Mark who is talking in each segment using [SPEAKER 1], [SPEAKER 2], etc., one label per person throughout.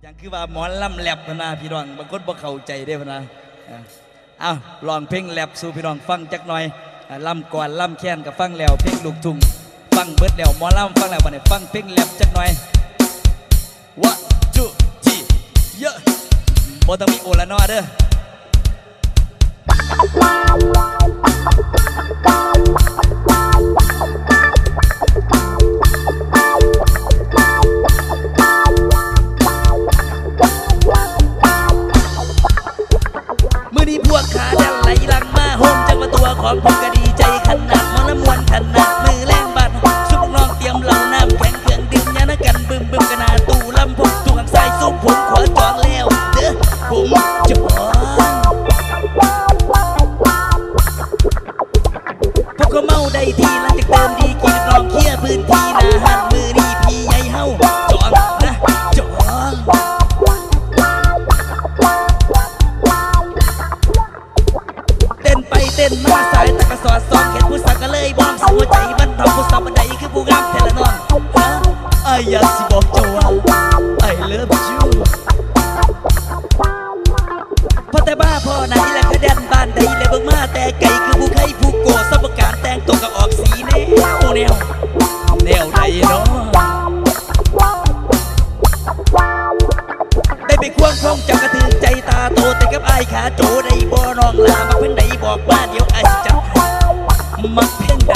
[SPEAKER 1] เป็นหยังคือว่าหมอนล่ำแลบพนาพี่น้องบางคนบ่เข้าใจได้พนาอ่าเอ้าลองเพลงแลบสู่พี่น้องฟังจักหน่อยล่ำก่อนล่ำแค้นกับฟังแล้วเพลงลูกทุ่งฟังเบิดแล้วหมอล่ำฟังแล้วบัดนี้ฟังเพลงแลบจักหน่อย one two three เยอะบ่ต้องมีโอละนอเด้อ พวกขาดันไหลหลังมาโฮมจังว่าตัวของผมก็ดีใจขนาดมอนมวนขนาดมือแรงบัดซุปน้องเตรียมเหล่าน้ำแข็งเครื่องดื่มยานะกันบึมบึมกระนาตูลำพกตู้ข้างสายสุกผมขอจองแล้วเด้อผมจอนพวกเขาเมาได้ทีละ วัวใจบันเทาผู้สาวบันไดคือผู้งามแต่ละนองฮะไอ้อยากสิบอกเจ้าว่า I love you พอแต่บ้าพ่อไหนและกระเด็นบ้านใดและเบิ่งมาแต่ไกลคือผู้ใครผู้โกสมการแต่งตัวก็ออกสีแนวแนวแนวใดเนาะได้ไปควงคล้องจักกระถือใจตาโตแต่กับไอ้ขาโจได้บ่น้องลามาเพิ่งใดบอกว่าเดี๋ยวไอ้ายสิจัดให้มักเพียงใด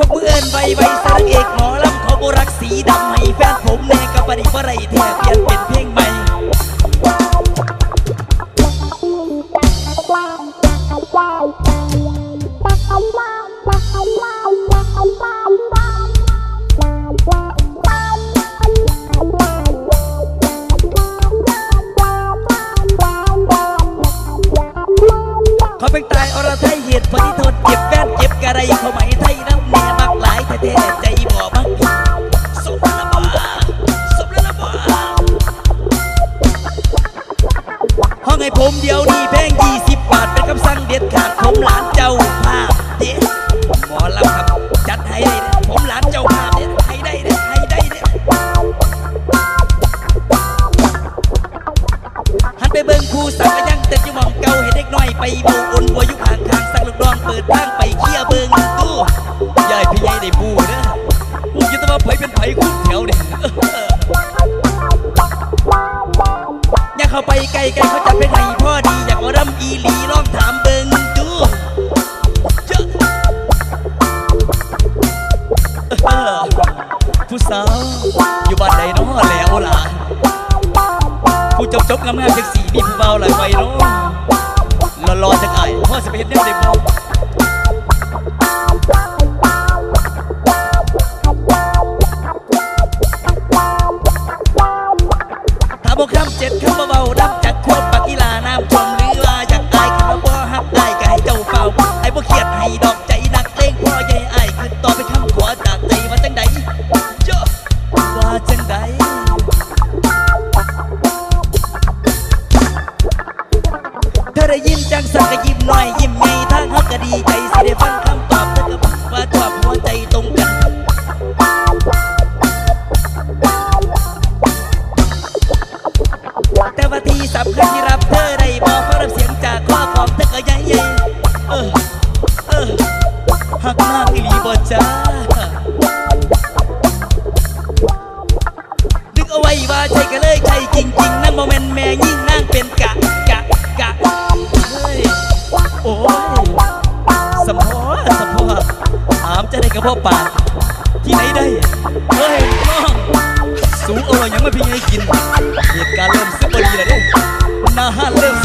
[SPEAKER 1] ควบมือเอินไวไวสารเอกหมอลำขอโบรักสีดำให้แฟนผมแน่กับปริบไรแท้เปลี่ยนเป็นเพลงใหม่เขาเป็นตายอรไทยเหตุผลที่ทนเจ็บแฟนเจ็บกระไรเขาไม่ไทยน้ำแน่มัก หลายแท้ๆใจบ่มักสมละบ่สมละบ่ห้องให้ผมเดียวนี่แพงยี่สิบบาท เป็นคำสั่งเด็ดขาดผมหลานเจ้าภาพเด็ดหมอลำครับจัดให้ได้เด้อผมหลานเจ้าภาพเด็ดให้ได้เด้อให้ได้เด้อหันไปเบิ่งผู้สังยังเต้นอยู่มองเก่าให้เด็กน้อยไปโบอุ่นบัวยู่ข้างทางสั่งลูกน้องเปิดทางไปเคลียเบิ่ง ดูยายพี่ใหญ่ได้บูเด้อบูคิดว่าไผเป็นไผคุ้นแถวเนี่ยอย่าเข้าไปไกลไกลเขาจะเป็นไห้พ่อดี อยากเอารำอีหลีลองถามเบิ่งดูเจ้าเออผู้สาว อยู่บ้านใดนาะแล้วล่ะผู้จบจบงามๆจังสีมีผู้เบาหลายไฟเนาะรอรอๆจังไอ้พ่อสิไปเฮ็ดแนวเด็บ่ ได้ยินจังสักก็ยิ้มหน่อยยิ้มไงทางฮักก็ดีใจสิได้ฟังคำตอบเธอก็ว่าชอบหัวใจตรงกันแต่ว่าที่สำคัญที่รับเธอได้บอกเพราะรับเสียงจากข้อของเธอก็ใหญ่ใหญ่เออเออหักมากอีหลีบ่จ้านึกเอาไว้ว่าใช่ก็เลยใช่จริงๆนั่นโมเมนต์แม่ยิ่งนั่งเป็นกะ โอ้ยสมพอสมพอถามจะได้กับพ่อป่าที่ไหนได้ เฮ้ยน้องสูงเออยังไม่พี่ให้กิน เหตุการณ์เริ่มซึมบดีแล้วเด้หน้าห้าเริ่ม